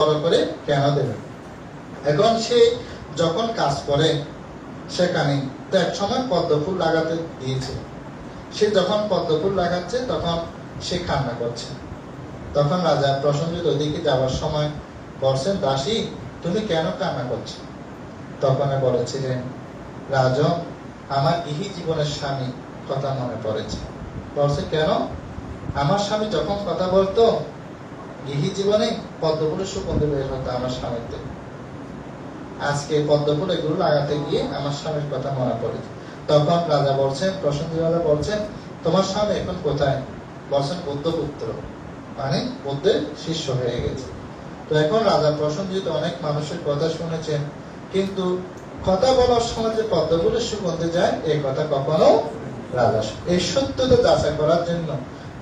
বড় করে দেবে। এখন সে যখন কাজ করে, সেখানে তো এক সময় পদ্ম ফুল লাগাতে দিয়েছে। সে যখন পদ্ম ফুল লাগাচ্ছে, তখন সে করছে। তখন রাজা প্রসঞ্জিত ওদিকে যাওয়ার সময় বলছেন, দাসী, তুমি কেন কান্না করছ? তখন বলেছিলেন রাজন আমার ইহি জীবনের স্বামী কথা মনে পড়েছে। বলছে, কেন? আমার স্বামী যখন কথা বলতো গৃহী জীবনে পদ্মফুলের সুগন্ধি বের হতো আমার স্বামীর থেকে আজকে পদ্মফুল এগুলো লাগাতে গিয়ে আমার স্বামীর কথা মনে পড়েছে তখন রাজা বলছেন রাজা বলছেন, তোমার স্বামী এখন কোথায়? বলছেন, বুদ্ধপুত্র। মানে বুদ্ধের শিষ্য হয়ে গেছে। তো এখন রাজা প্রসঞ্জিত অনেক মানুষের কথা শুনেছেন, কিন্তু কথা বলার সময় যে পদ্মফুলের সুগন্ধে যায় এই কথা কখনো রাজা এই সত্যতা যাচাই করার জন্য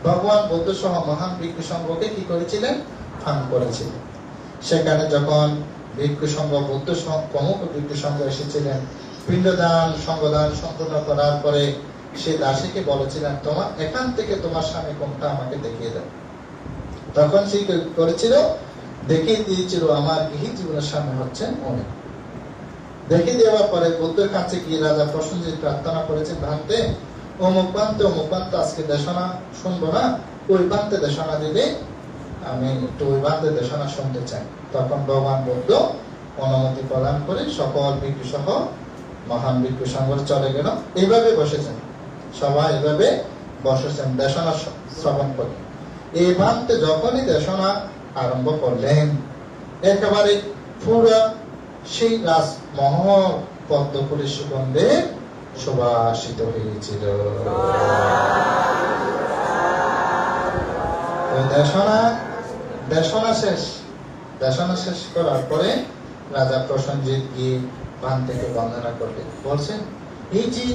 ভগবান বুদ্ধ সহ মহান ভিক্ষু সংঘকে কি করেছিলেন? ফান করেছিলেন। সেখানে যখন ভিক্ষু সংঘ, বুদ্ধ প্রমুখ ভিক্ষু সংঘ এসেছিলেন, পিণ্ডদান সংগদান সম্পূর্ণ করার পরে সে দাসীকে বলেছিলেন, তোমার, এখান থেকে তোমার স্বামী কোনটা আমাকে দেখিয়ে দাও। তখন সে করেছিল? দেখিয়ে দিয়েছিল, আমার গৃহী জীবনের স্বামী হচ্ছেন উনি। দেখিয়ে দেওয়ার পরে বুদ্ধের কাছে গিয়ে রাজা প্রসঞ্জিত প্রার্থনা করেছেন ভান্তে অমুক প্রান্তে অমুক প্রান্তে আজকে দেশনা শুনব না, ওই প্রান্তে দেশনা দিলে আমি একটু ওই প্রান্তে দেশনা শুনতে চাই। তখন ভগবান বুদ্ধ অনুমতি প্রদান করে সকল ভিক্ষু সহ মহান ভিক্ষু সংঘ চলে গেল। এইভাবে বসেছেন। সবাই এভাবে বসেছেন, দেশনা শ্রবণ করে। এই প্রান্তে যখনই দেশনা আরম্ভ করলেন, একেবারে পুরা সেই রাজমহল পদ্মপুরের সুগন্ধে সুবাসিত হয়েছিল। দেশনা শেষ। করার পরে রাজা প্রসঞ্জিৎ গিয়ে বান থেকে বন্দনা করবে? বলছেন, এই যে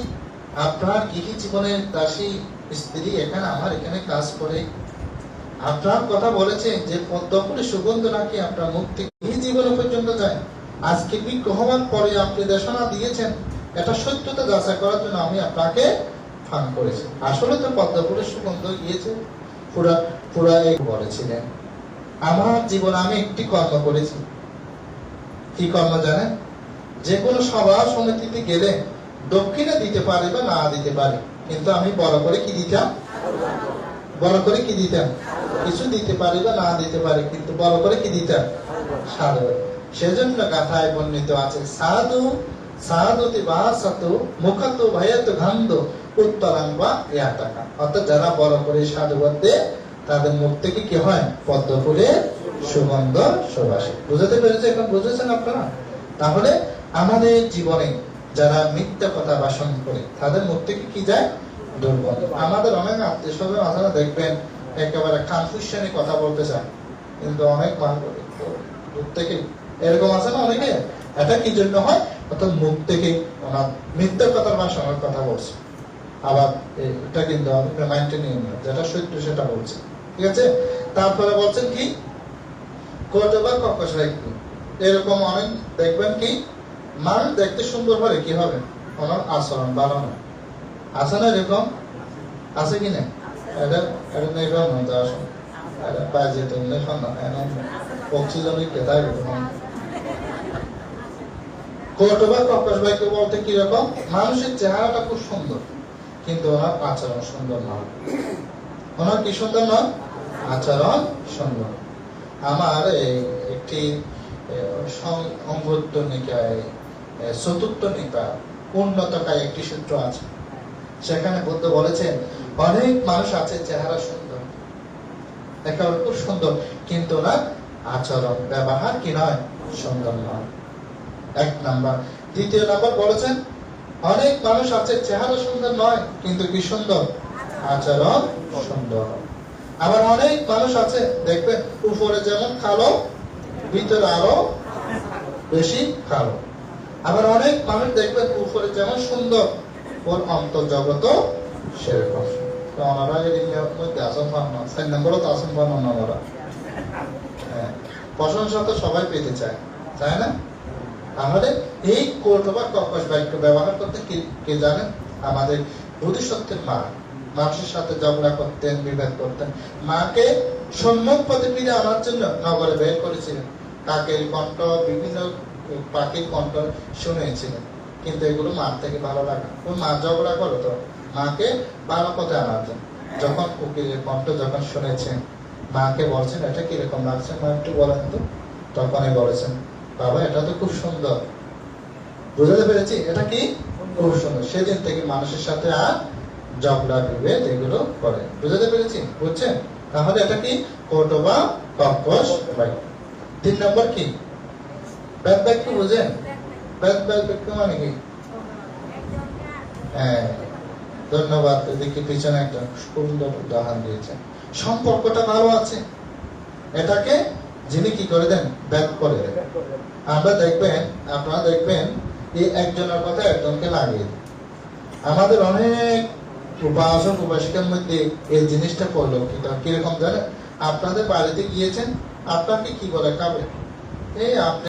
আপনার জীবনের দাসী স্ত্রী এখানে আমার এখানে কাজ করে। আপনার কথা বলেছেন যে পদ্মপুরের সুগন্ধ নাকি আপনার থেকে গৃহী জীবন পর্যন্ত যায়। আজকে বিগ্রহ হওয়ার পরে আপনি দেশনা দিয়েছেন। এটা সত্যতা যাচাই করার জন্য আমি আপনাকে ফান করেছি। আসলে তো পদ্মপুরের সুগন্ধ গিয়েছে। পুরা পুরা বলেছিলেন আমার জীবনে আমি একটি কর্ম করেছি। কি কর্ম জানেন? যে কোনো সভা সমিতিতে গেলে দক্ষিণে দিতে পারে বা না দিতে পারে। কিন্তু আমি বড় করে কি দিতাম? বড় করে কি দিতাম? কিছু দিতে পারি বা না দিতে পারি, কিন্তু বড় করে কি দিতাম? সাধু। সেজন্য গাথায় বর্ণিত আছে, সাধু সাধুতি বাসাতু মুখাতু ভয়াতু গান্ধ উত্তরাং বা ইয়াতাকা অর্থাৎ যারা বড় করে সাধু বলতে তাদের মুখ থেকে কি হয়? পদ্ম ফুলের সুগন্ধ সুবাসে বুঝতে পেরেছে এখন? বুঝেছেন আপনারা? তাহলে আমাদের জীবনে যারা মিথ্যা কথা ভাষণ করে, তাদের মুখ থেকে কি যায়? দুর্গন্ধ। আমাদের অনেক আত্মীয় স্বজন আপনারা দেখবেন, একেবারে কানফুশনে কথা বলতে চায়। কিন্তু অনেক মানুষ দূর থেকে। এরকম আছে না অনেকে? এটা কি জন্য হয়? অর্থাৎ মুখ থেকে ওনার মিথ্যা কথার ভাষণের কথা বলছে। আবার এটা কিন্তু মাইন্ডে নিয়ে যেটা সত্য সেটা বলছে। ঠিক আছে? তারপরে বলছেন কি? কোর্টে বা রাখবে এরকম অনেক, দেখবেন কি? মানুষ দেখতে সুন্দর হলে কি হবে? ওনার আচরণ ভালো না আছে না এরকম? আছে কি না? এটা এটা নির্ভর নয় আসলে এরকম কোর্টে বা ভাইকে বলতে কীরকম মানুষের চেহারাটা খুব সুন্দর। কিন্তু ওনার আচরণ সুন্দর নয় ওনার কি সুন্দর নয় আচরণ সুন্দর। আমার একটি নিকায় চতুর্থ নিকায় উন্নতকায় একটি সূত্র আছে। সেখানে বুদ্ধ বলেছেন, অনেক মানুষ আছে চেহারা সুন্দর। একেবারে খুব সুন্দর, কিন্তু ওনার আচরণ, ব্যবহার কি নয়? সুন্দর নয়। এক নাম্বার। দ্বিতীয় নাম্বার বলেছেন অনেক মানুষ আছে চেহারা সুন্দর নয় কিন্তু কি সুন্দর? আচরণ সুন্দর। আবার অনেক মানুষ আছে দেখবেন উপরে যেমন কালো ভিতরে আরও বেশি কালো। আবার অনেক মানুষ দেখবেন উপরে যেমন সুন্দর ওর অন্তর্জগত সেরকম। ওনারা এই মধ্যে আসন পান নম্বরও তো আসন ওনারা। হ্যাঁ, প্রশংসা তো সবাই পেতে চায় তাই না? তাহলে এই কোর্ট বা ককস বাক্য ব্যবহার করতে কে কে জানেন আমাদের বোধিসত্ত্বের মা, মানুষের সাথে ঝগড়া করতেন, বিভেদ করতেন। মাকে সম্মুখ পদে ফিরে আনার জন্য নগরে বের করেছিলেন। কাকের কণ্ঠ বিভিন্ন পাখির কণ্ঠ শুনেছিলেন। কিন্তু এগুলো মার থেকে ভালো লাগে ও মা, ঝগড়া করো তো। মাকে ভালো পথে আনার জন্য। যখন কোকিলের কণ্ঠ যখন শুনেছেন, মাকে বলছেন, এটা কীরকম লাগছে? মা, একটু বলেন তো। তখনই বলেছেন বাবা এটা তো খুব সুন্দর। বুঝতে পেরেছি? এটা কি? খুব সুন্দর। সেদিন থেকে মানুষের সাথে আর ঝগড়া বিভেদ এগুলো করে। বুঝতে পেরেছি? বুঝছেন? তাহলে এটা কি? কোটো বা কর্কশ? বাক্য তিন নম্বর কি? বাক্য বুঝেন? বাক্য মানে কি? হ্যাঁ। ধন্যবাদ দেখি পিছনে একটা সুন্দর উদাহরণ দিয়েছেন। সম্পর্কটা ভালো আছে? এটাকে যিনি কি করে দেন? ব্যাক করে দেন। আমরা দেখবেন আপনারা দেখবেন এই একজনের কথা একজনকে লাগিয়ে আমাদের অনেক উপাসক উপাসিকার মধ্যে এই জিনিসটা পরিলক্ষিত। কীরকম জানেন আপনাদের বাড়িতে গিয়েছেন আপনাকে কি বলে? খাবে এই আপনি